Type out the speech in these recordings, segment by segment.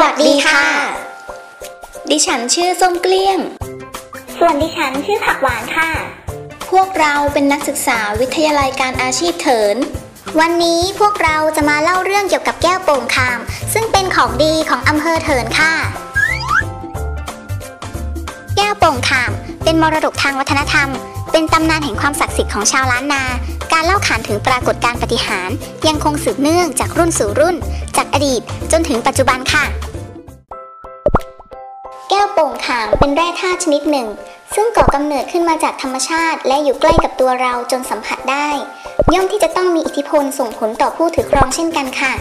วัสดีค่ะ ดิฉันชื่อส้มเกลี้ยง ส่วนดิฉันชื่อผักหวานค่ะ พวกเราเป็นนักศึกษาวิทยาลัยการอาชีพเถิน วันนี้พวกเราจะมาเล่าเรื่องเกี่ยวกับแก้วโป่งคาม ซึ่งเป็นของดีของอำเภอเถินค่ะ แก้วโป่งคาม เป็นมรดกทางวัฒนธรรม เป็นตำนานแห่งความศักดิ์สิทธิ์ของชาวล้านนา การเล่าขานถึงปรากฏการปฏิหารยังคงสืบเนื่องจากรุ่นสู่รุ่น จากอดีตจนถึงปัจจุบันค่ะ แก้วโป่งขามเป็นแร่ธาตุชนิดหนึ่ง ซึ่งก่อกำเนิดขึ้นมาจากธรรมชาติ และอยู่ใกล้กับตัวเราจนสัมผัสได้ ย่อมที่จะต้องมีอิทธิพลส่งผลต่อผู้ถือครองเช่นกันค่ะ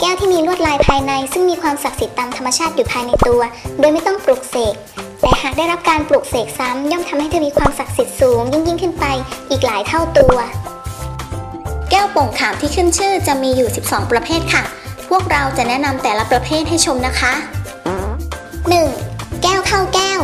แก้วที่มีลวดลายภายใน ซึ่งมีความศักดิ์สิทธิ์ตามธรรมชาติอยู่ภายในตัว โดยไม่ต้องปลุกเสกแต่หากได้รับการปลุกเสกซ้ำย่อมทำให้เธอมีความศักดิ์สิทธิ์สูงยิ่งยิ่งขึ้นไปอีกหลายเท่าตัว ก้วโป่งขามที่ขึ้นชื่อจะมีอยู่ 12 ประเภทค่ะ พวกเราจะแนะนำแต่ละประเภทให้ชมนะคะ 1. แก้วข้าวแก้ว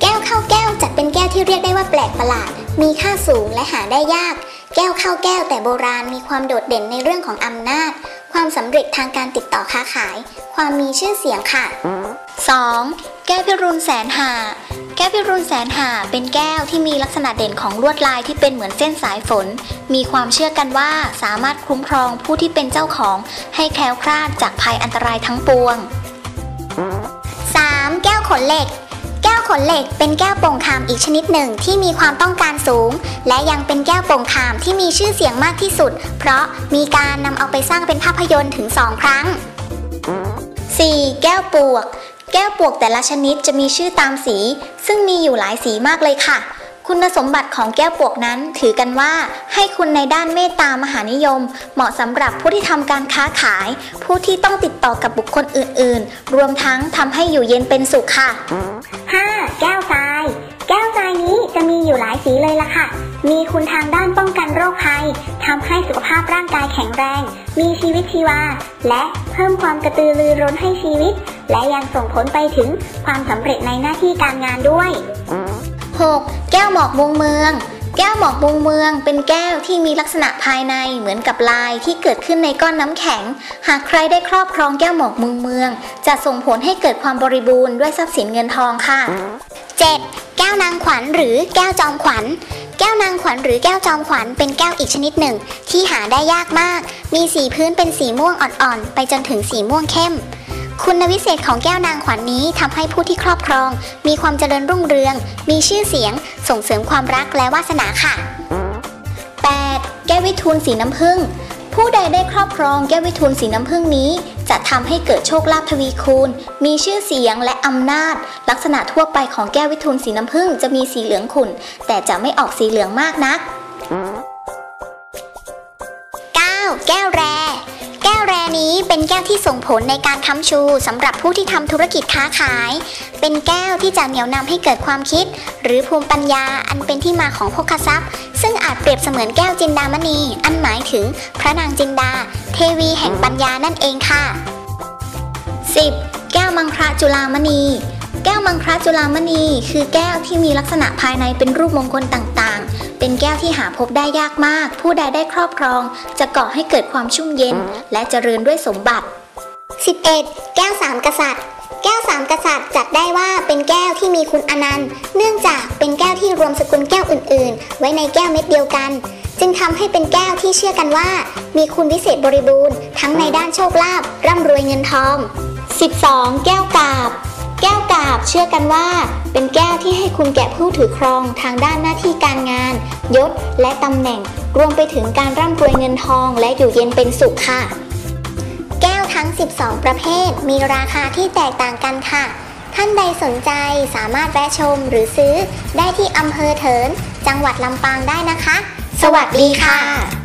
แก้วข้าวแก้วจัดเป็นแก้วที่เรียกได้ว่าแปลกประหลาด มีค่าสูงและหาได้ยาก แก้วข้าวแก้วแต่โบราณมีความโดดเด่นในเรื่องของอำนาจ ความสำเร็จทางการติดต่อค้าขาย ความมีชื่อเสียงค่ะ 2. แก้วพิรุณแสนหา แก้วพิรุณแสนหาเป็นแก้วที่มีลักษณะเด่นของลวดลายที่เป็นเหมือนเส้นสายฝน มีความเชื่อกันว่าสามารถคุ้มครองผู้ที่เป็นเจ้าของให้แคล้วคลาดจากภัยอันตรายทั้งปวง 3. แก้วขนเหล็กแก้วขนเหล็กเป็นแก้วโป่งคามอีกชนิดหนึ่งที่มีความต้องการสูง และยังเป็นแก้วโป่งคามที่มีชื่อเสียงมากที่สุด เพราะมีการนำเอาไปสร้างเป็นภาพยนตร์ถึง 2 ครั้ง 4. แก้วปวก แก้วปวกแต่ละชนิดจะมีชื่อตามสี ซึ่งมีอยู่หลายสีมากเลยค่ะ คุณสมบัติของแก้วปวกนั้น ถือกันว่าให้คุณในด้านเมตตามหานิยม เหมาะสำหรับผู้ที่ทำการค้าขาย ผู้ที่ต้องติดต่อกับบุคคลอื่น ๆ รวมทั้งทำให้อยู่เย็นเป็นสุขค่ะ 5. แก้วทราย แก้วทรายนี้จะมีอยู่หลายสีเลยล่ะค่ะ มีคุณทางด้านป้องกันโรคภัยทำให้สุขภาพร่างกายแข็งแรง มีชีวิตชีวา และเพิ่มความกระตือรือร้นให้ชีวิต และยังส่งผลไปถึงความสำเร็จในหน้าที่การงานด้วย 6. แก้วหมอกมุงเมือง แก้วหมอกมุงเมือง เป็นแก้วที่มีลักษณะภายในเหมือนกับลายที่เกิดขึ้นในก้อนน้ำแข็ง หากใครได้ครอบครองแก้วหมอกมุงเมือง จะส่งผลให้เกิดความบริบูรณ์ด้วยทรัพย์สินเงินทองค่ะ 7. แก้วนางขวัญหรือแก้วจอมขวัญ แก้วนางขวัญหรือแก้วจอมขวัญเป็นแก้วอีกชนิดหนึ่ง ที่หาได้ยากมาก มีสีพื้นเป็นสีม่วงอ่อนๆ ไปจนถึงสีม่วงเข้ม คุณวิเศษของแก้วนางขวัญนนี้ทำให้ผู้ที่ครอบครอง มีความเจริญรุ่งเรือง มีชื่อเสียง ส่งเสริมความรักและวาสนาค่ะ 8. แก้ววิทูลสีน้ำผึ้ง ผู้ใดได้ครอบครองแก้ววิทูลสีน้ำผึ้งนี้ จะทำให้เกิดโชคลาภทวีคูณ มีชื่อเสียงและอำนาจ ลักษณะทั่วไปของแก้ววิทูลสีน้ำผึ้งจะมีสีเหลืองขุ่น แต่จะไม่ออกสีเหลืองมากนัก นี้เป็นแก้วที่ส่งผลในการค้ำชูสำหรับผู้ที่ทำธุรกิจค้าขาย เป็นแก้วที่จะเหนี่ยวนำให้เกิดความคิด หรือภูมิปัญญาอันเป็นที่มาของพกทรัพย์ ซึ่งอาจเปรียบเสมือนแก้วจินดามณี อันหมายถึงพระนางจินดา เทวีแห่งปัญญานั่นเองค่ะ 10. แก้วมังคระจุลามณี แก้วมังคระจุลามณี คือแก้วที่มีลักษณะภายในเป็นรูปมงคลต่างๆ เป็นแก้วที่หาพบได้ยากมาก ผู้ใดได้ครอบครอง จะก่อให้เกิดความชุ่มเย็น และเจริญด้วยสมบัติ 11. แก้วสามกษัตริย์ แก้วสามกษัตริย์จัดได้ว่าเป็นแก้วที่มีคุณอนันต์ เนื่องจากเป็นแก้วที่รวมสกุลแก้วอื่นๆ ไว้ในแก้วเม็ดเดียวกัน จึงทำให้เป็นแก้วที่เชื่อกันว่า มีคุณวิเศษบริบูรณ์ ทั้งในด้านโชคลาภร่ำรวยเงินทอง 12. แก้วกาบ แก้วกาบเชื่อกันว่า เป็นแก้วที่ให้คุณแก่ผู้ถือครองทางด้านหน้าที่การงาน ยศและตำแหน่ง รวมไปถึงการร่ำรวยเงินทองและอยู่เย็นเป็นสุขค่ะ แก้วทั้ง 12 ประเภท มีราคาที่แตกต่างกันค่ะ ท่านใดสนใจสามารถแวะชมหรือซื้อได้ที่อำเภอเถิน จังหวัดลำปางได้นะคะ สวัสดีค่ะ